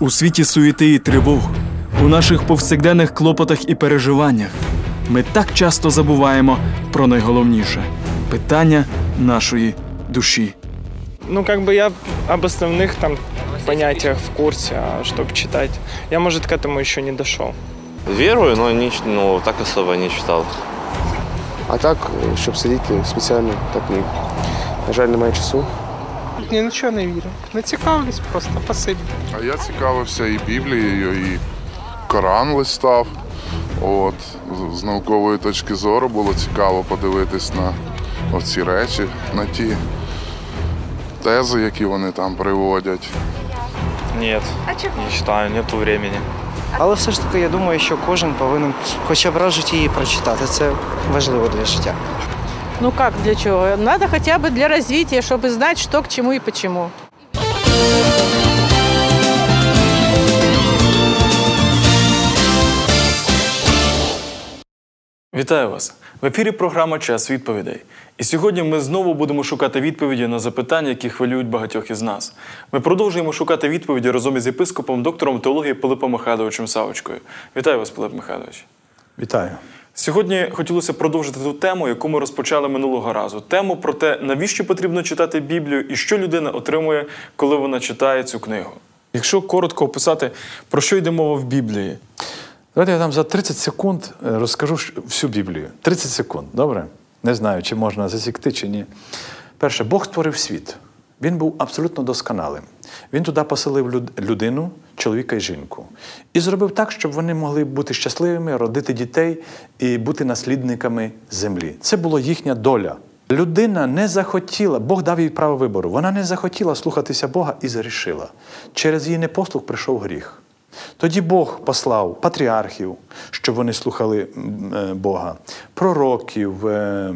У світі суєти і тривог, у наших повсякденних клопотах і переживаннях ми так часто забуваємо про найголовніше питання нашої душі. Ну, как бы я об основных там понятиях в курсе, а чтобы читать, я, может, к этому еще не дошел. Верую, но не, ч- ну, так особо не читал. А так, е, щоб сидіти спеціально, так ні. На жаль, немає часу. Ні, нічого не вірю. Не цікавлюсь просто пасиві. А я цікавився і Біблією, і Коран листав. От, з- наукової точки зору було цікаво подивитись на оці речі, на ті тези, які вони там приводять. Нет, не читаю, нету времени. Але все ж таки, я думаю, що кожен повинен хоча б раз в житті її прочитати. Це важливо для життя. Ну как для чего? Надо хотя бы для развития, чтобы знать, что к чему и почему. Вітаю вас! В ефірі програма Час відповідей. І сьогодні ми знову будемо шукати відповіді на запитання, які хвилюють багатьох із нас. Ми продовжуємо шукати відповіді разом із єпископом, доктором теології Пилипом Михайловичем Савочкою. Вітаю вас, Пилип Михайлович. Вітаю. Сьогодні хотілося продовжити ту тему, яку ми розпочали минулого разу. Тему про те, навіщо потрібно читати Біблію і що людина отримує, коли вона читає цю книгу. Якщо коротко описати, про що йде мова в Біблії? Давайте я вам за 30 секунд е, розкажу всю Біблію. 30 секунд, добре? Не знаю, чи можна засікти, чи ні. Перше, Бог створив світ. Він був абсолютно досконалим. Він туди поселив людину, чоловіка і жінку. І зробив так, щоб вони могли бути щасливими, родити дітей і бути наслідниками землі. Це була їхня доля. Людина не захотіла, Бог дав їй право вибору. Вона не захотіла слухатися Бога і зарішила. Через її непослух прийшов гріх. Тоді Бог послав патріархів, щоб вони слухали е, Бога, пророків, е,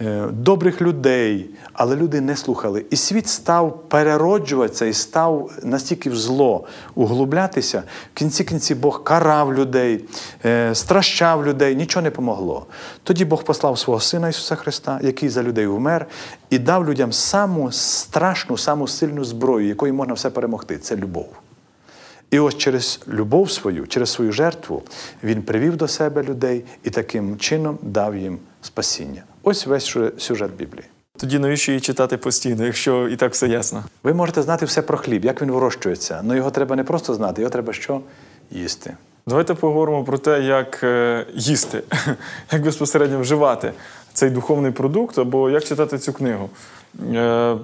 е, добрих людей, але люди не слухали. І світ став перероджуватися і став настільки в зло углублятися. В кінці кінці Бог карав людей, стращав людей, нічого не помогло. Тоді Бог послав свого Сина Ісуса Христа, який за людей вмер, і дав людям саму страшну, саму сильну зброю, якою можна все перемогти це любов. І ось через любов свою, через свою жертву він привів до себе людей і таким чином дав їм спасіння. Ось весь сюжет Біблії. Тоді навіщо її читати постійно, якщо і так все ясно? Ви можете знати все про хліб, як він вирощується, але його треба не просто знати, його треба що їсти. Давайте поговоримо про те, як е, їсти, як безпосередньо вживати цей духовний продукт або як читати цю книгу. Е,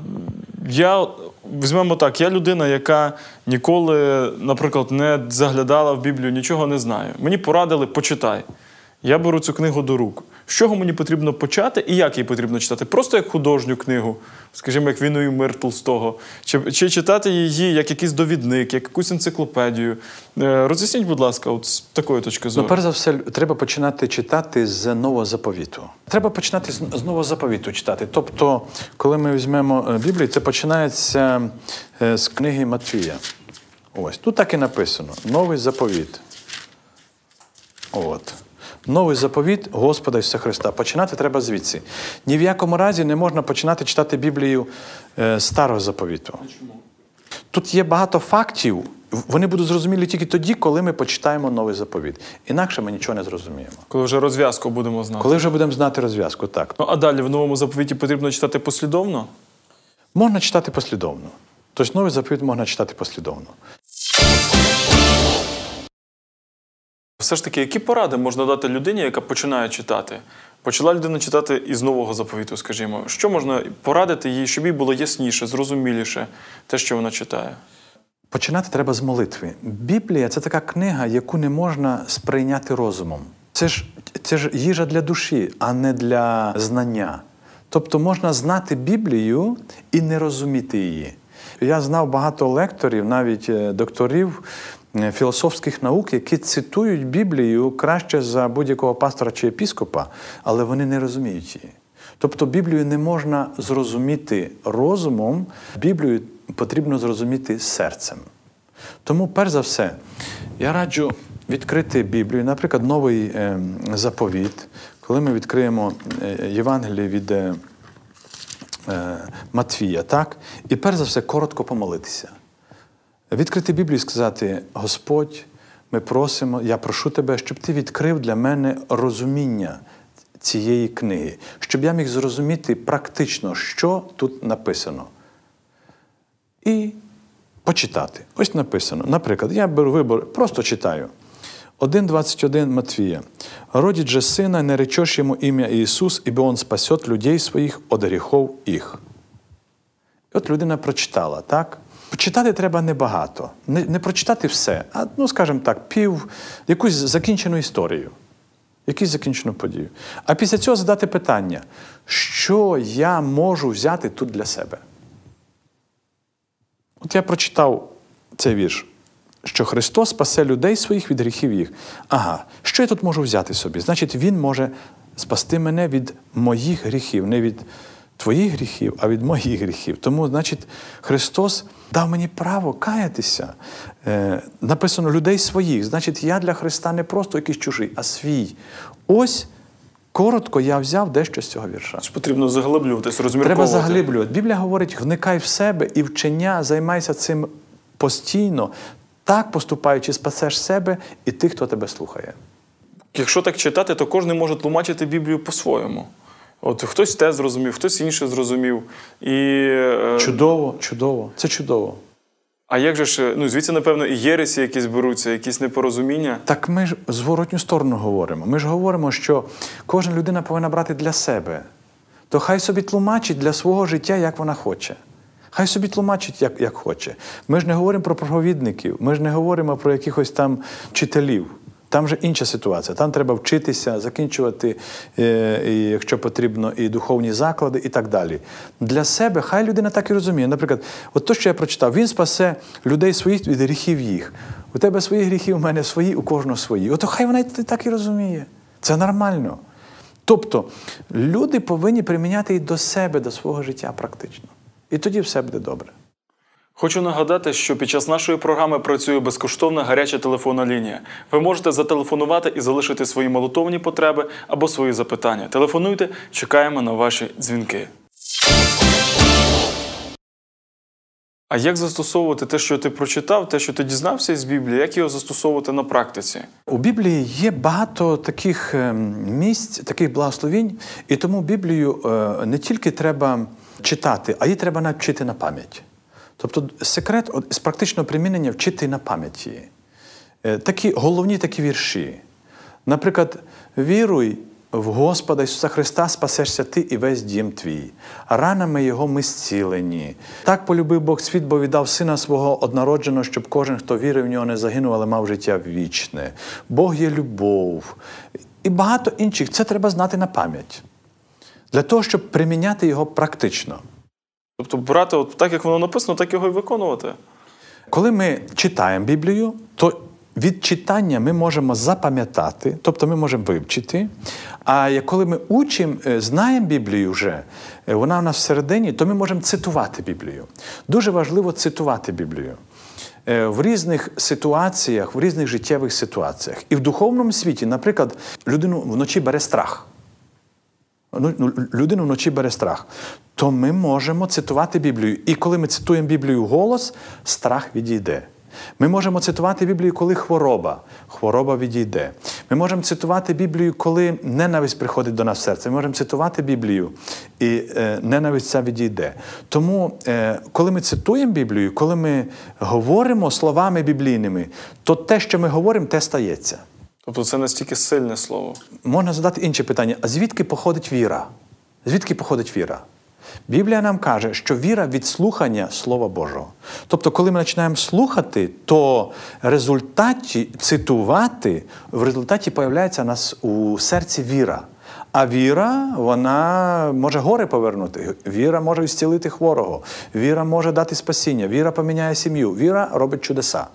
я візьмемо так, я людина, яка ніколи, наприклад, не заглядала в Біблію, нічого не знаю. Мені порадили, почитай. Я беру цю книгу до рук. З чого мені потрібно почати і як її потрібно читати? Просто як художню книгу, скажімо, як «Війну і мир Толстого, чи, чи читати її як якийсь довідник, як якусь енциклопедію. Е, Роз'ясніть, будь ласка, от з такої точки зору. Ну, перш за все, треба починати читати з нового заповіту. Треба починати з нового заповіту читати. Тобто, коли ми візьмемо е, Біблію, це починається е, з книги Матвія. Ось тут так і написано: новий заповіт. От. Новий заповіт Господа Ісуса Христа. Починати треба звідси. Ні в якому разі не можна починати читати Біблію е, старого заповіту. Тут є багато фактів. Вони будуть зрозумілі тільки тоді, коли ми почитаємо новий заповіт. Інакше ми нічого не зрозуміємо. Коли вже розв'язку будемо знати. Коли вже будемо знати розв'язку, так. Ну, а далі в новому заповіті потрібно читати послідовно? Можна читати послідовно. Тобто новий заповіт можна читати послідовно. Все ж таки, які поради можна дати людині, яка починає читати? Почала людина читати із нового заповіту, скажімо. Що можна порадити їй, щоб їй було ясніше, зрозуміліше те, що вона читає? Починати треба з молитви. Біблія це така книга, яку не можна сприйняти розумом. Це ж, це ж їжа для душі, а не для знання. Тобто можна знати Біблію і не розуміти її. Я знав багато лекторів, навіть е, докторів філософських наук, які цитують Біблію краще за будь-якого пастора чи епіскопа, але вони не розуміють її. Тобто Біблію не можна зрозуміти розумом, Біблію потрібно зрозуміти серцем. Тому, перш за все, я раджу відкрити Біблію, наприклад, новий е, заповіт, коли ми відкриємо е, Євангеліє від е, е, Матвія, так? І перш за все, коротко помолитися. Відкрити Біблію і сказати: Господь, ми просимо, я прошу тебе, щоб ти відкрив для мене розуміння цієї книги, щоб я міг зрозуміти практично, що тут написано. І почитати. Ось написано. Наприклад, я беру вибор, просто читаю. 1.21 Матвія. «Родить же сына, не речешь ему имя Иисус, ибо он спасет людей своїх от гріхов їх». І от людина прочитала, так? Почитати треба небагато. Не, не прочитати все, а, ну, скажімо так, пів, якусь закінчену історію, якусь закінчену подію. А після цього задати питання, що я можу взяти тут для себе? От я прочитав цей вірш, що Христос спасе людей своїх від гріхів їх. Ага, що я тут можу взяти собі? Значить, Він може спасти мене від моїх гріхів, не від твоїх гріхів, а від моїх гріхів. Тому, значить, Христос дав мені право каятися. Е, написано людей своїх. Значить, я для Христа не просто якийсь чужий, а свій. Ось коротко я взяв дещо з цього вірша. Ж потрібно заглиблюватись, Треба заглиблювати. Біблія говорить: вникай в себе і вчення, займайся цим постійно. Так поступаючи, спасеш себе і тих, хто тебе слухає. Якщо так читати, то кожен може тлумачити Біблію по-своєму. От хтось те зрозумів, хтось інше зрозумів. І, е, Чудово, чудово. Це чудово. А як же ж, ну звідси, напевно, і єресі якісь беруться, якісь непорозуміння. Так ми ж зворотню сторону говоримо. Ми ж говоримо, що кожна людина повинна брати для себе. То хай собі тлумачить для свого життя, як вона хоче. Хай собі тлумачить, як, як хоче. Ми ж не говоримо про проповідників, ми ж не говоримо про якихось там вчителів. Там вже інша ситуація. Там треба вчитися, закінчувати, е, якщо потрібно, і духовні заклади, і так далі. Для себе хай людина так і розуміє. Наприклад, от то, що я прочитав, він спасе людей своїх від гріхів їх. У тебе свої гріхи, у мене свої, у кожного свої. Ото хай вона так і розуміє. Це нормально. Тобто люди повинні приміняти і до себе, до свого життя практично. І тоді все буде добре. Хочу нагадати, що під час нашої програми працює безкоштовна гаряча телефонна лінія. Ви можете зателефонувати і залишити свої молитовні потреби або свої запитання. Телефонуйте, чекаємо на ваші дзвінки. А як застосовувати те, що ти прочитав, те, що ти дізнався із Біблії, як його застосовувати на практиці? У Біблії є багато таких ем, місць, таких благословінь, і тому Біблію е, не тільки треба читати, а її треба навчити на пам'ять. Тобто секрет з практичного примінення вчити на пам'яті. Е, Такі головні такі вірші. Наприклад, віруй в Господа Ісуса Христа, спасешся ти і весь дім твій. Ранами Його ми зцілені. Так полюбив Бог світ, бо віддав сина свого однородженого, щоб кожен, хто вірив в нього, не загинув, але мав життя вічне. Бог є любов. І багато інших. Це треба знати на пам'ять. Для того, щоб приміняти його практично. Тобто брати от так, як воно написано, так його і виконувати. Коли ми читаємо Біблію, то від читання ми можемо запам'ятати, тобто ми можемо вивчити. А коли ми учимо, е, знаємо Біблію вже, е, вона в нас всередині, то ми можемо цитувати Біблію. Дуже важливо цитувати Біблію. Е, В різних ситуаціях, в різних життєвих ситуаціях. І в духовному світі, наприклад, людину вночі бере страх. Ну, ну, людину вночі бере страх, то ми можемо цитувати Біблію. І коли ми цитуємо Біблію голос, страх відійде. Ми можемо цитувати Біблію, коли хвороба, хвороба відійде. Ми можемо цитувати Біблію, коли ненависть приходить до нас в серце. Ми можемо цитувати Біблію, і е, ненависть ця відійде. Тому, е, коли ми цитуємо Біблію, коли ми говоримо словами біблійними, то те, що ми говоримо, те стається. Тобто це настільки сильне слово. Можна задати інше питання: а звідки походить віра? Звідки походить віра? Біблія нам каже, що віра від слухання Слова Божого. Тобто, коли ми починаємо слухати, то результаті цитувати, в результаті появляється нас у серці віра. А віра, вона може гори повернути. Віра може зцілити хворого, віра може дати спасіння, віра поміняє сім'ю, віра робить чудеса.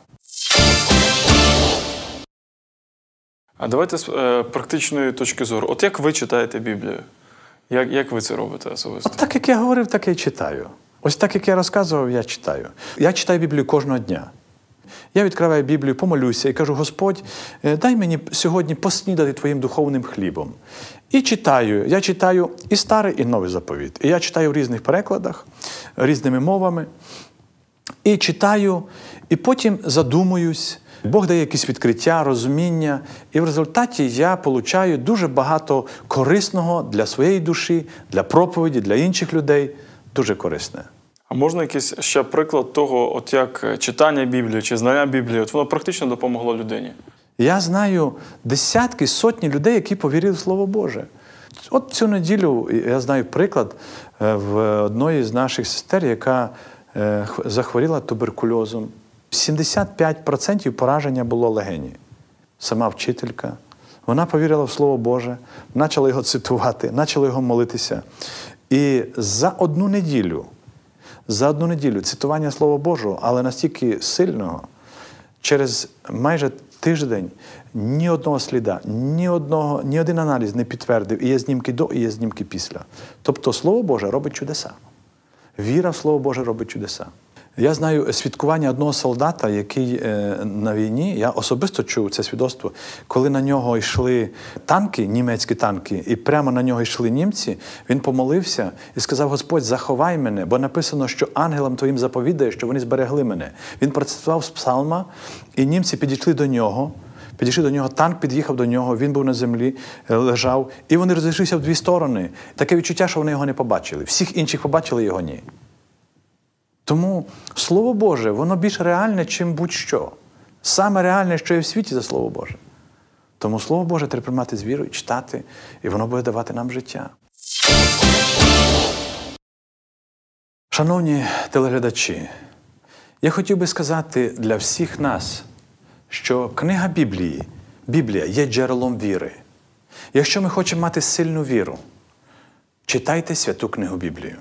А давайте з е, практичної точки зору. От як ви читаєте Біблію? Як, як ви це робите особисто? От так, як я говорив, так я й читаю. Ось так, як я розказував, я читаю. Я читаю Біблію кожного дня. Я відкриваю Біблію, помолюся і кажу: Господь, е, дай мені сьогодні поснідати твоїм духовним хлібом. І читаю. Я читаю і старий, і новий заповіт. І я читаю в різних перекладах, різними мовами. І читаю, і потім задумуюсь. Бог дає якісь відкриття, розуміння, і в результаті я получаю дуже багато корисного для своєї душі, для проповіді, для інших людей. Дуже корисне. А можна якийсь ще приклад того, от як читання Біблії чи знання Біблії, от воно практично допомогло людині? Я знаю десятки, сотні людей, які повірили в Слово Боже. От цю неділю я знаю приклад е, в одної з наших сестер, яка захворіла туберкульозом. 75% пораження було легені. Сама вчителька. Вона повірила в Слово Боже, почала його цитувати, почала його молитися. І за одну неділю, за одну неділю цитування Слова Божого, але настільки сильного, через майже тиждень ні одного сліда, ні, одного, ні один аналіз не підтвердив, і є знімки до, і є знімки після. Тобто Слово Боже робить чудеса. Віра в Слово Боже робить чудеса. Я знаю свідкування одного солдата, який е, на війні, я особисто чув це свідоцтво, коли на нього йшли танки, німецькі танки, і прямо на нього йшли німці, він помолився і сказав: Господь, заховай мене, бо написано, що ангелам твоїм заповідає, що вони зберегли мене. Він процитував з псалма, і німці підійшли до нього. Підійшли до нього, танк під'їхав до нього, він був на землі, е, лежав, і вони розійшлися в дві сторони. Таке відчуття, що вони його не побачили. Всіх інших побачили його ні. Тому Слово Боже, воно більш реальне, чим будь-що. Саме реальне, що є в світі, за Слово Боже. Тому Слово Боже треба приймати з вірою, читати, і воно буде давати нам життя. Шановні телеглядачі, я хотів би сказати для всіх нас, що книга Біблії, Біблія є джерелом віри. Якщо ми хочемо мати сильну віру, читайте святу книгу Біблію.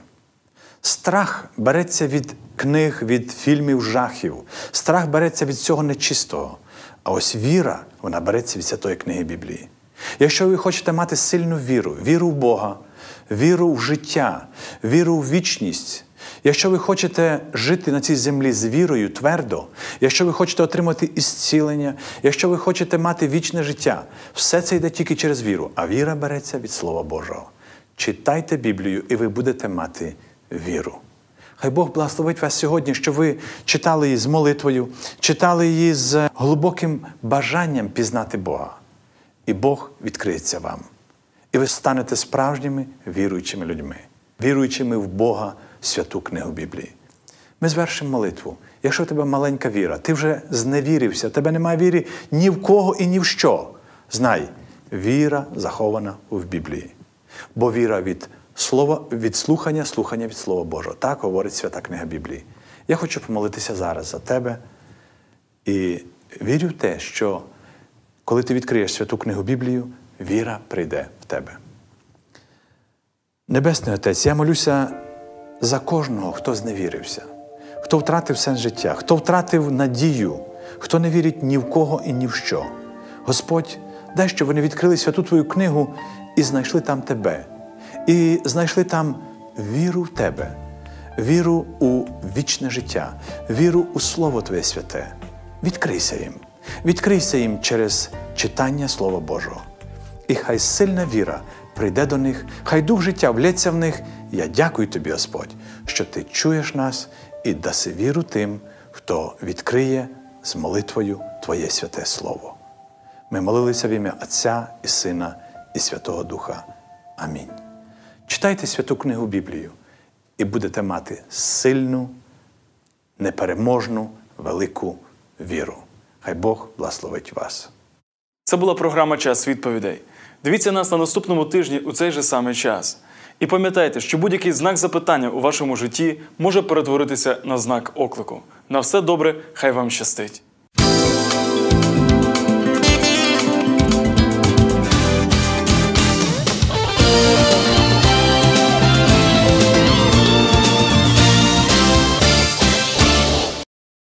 Страх береться від книг, від фільмів жахів. Страх береться від цього нечистого. А ось віра, вона береться від святої книги Біблії. Якщо ви хочете мати сильну віру, віру в Бога, віру в життя, віру в вічність, якщо ви хочете жити на цій землі з вірою твердо, якщо ви хочете отримати ісцілення, якщо ви хочете мати вічне життя, все це йде тільки через віру, а віра береться від Слова Божого. Читайте Біблію, і ви будете мати віру. Хай Бог благословить вас сьогодні, що ви читали її з молитвою, читали її з глибоким бажанням пізнати Бога. І Бог відкриється вам. І ви станете справжніми віруючими людьми, віруючими в Бога святу книгу Біблії. Ми звершимо молитву. Якщо в тебе маленька віра, ти вже зневірився, тебе немає віри ні в кого і ні в що. Знай, віра захована в Біблії. Бо віра від слова, від слухання, слухання від Слова Божого. Так говорить свята книга Біблії. Я хочу помолитися зараз за тебе і вірю в те, що коли ти відкриєш святу книгу Біблію, віра прийде в тебе. Небесний Отець, я молюся за кожного, хто зневірився, хто втратив сенс життя, хто втратив надію, хто не вірить ні в кого і ні в що. Господь, дай, щоб вони відкрили святу Твою книгу і знайшли там Тебе, і знайшли там віру в Тебе, віру у вічне життя, віру у Слово Твоє святе. Відкрийся їм, відкрийся їм через читання Слова Божого. І хай сильна віра прийде до них, хай дух життя влється в них. Я дякую тобі, Господь, що ти чуєш нас і даси віру тим, хто відкриє з молитвою Твоє святе Слово. Ми молилися в ім'я Отця і Сина і Святого Духа. Амінь. Читайте святу книгу Біблію і будете мати сильну, непереможну, велику віру. Хай Бог благословить вас. Це була програма Час відповідей. Дивіться нас на наступному тижні у цей же самий час. І пам'ятайте, що будь-який знак запитання у вашому житті може перетворитися на знак оклику. На все добре, хай вам щастить!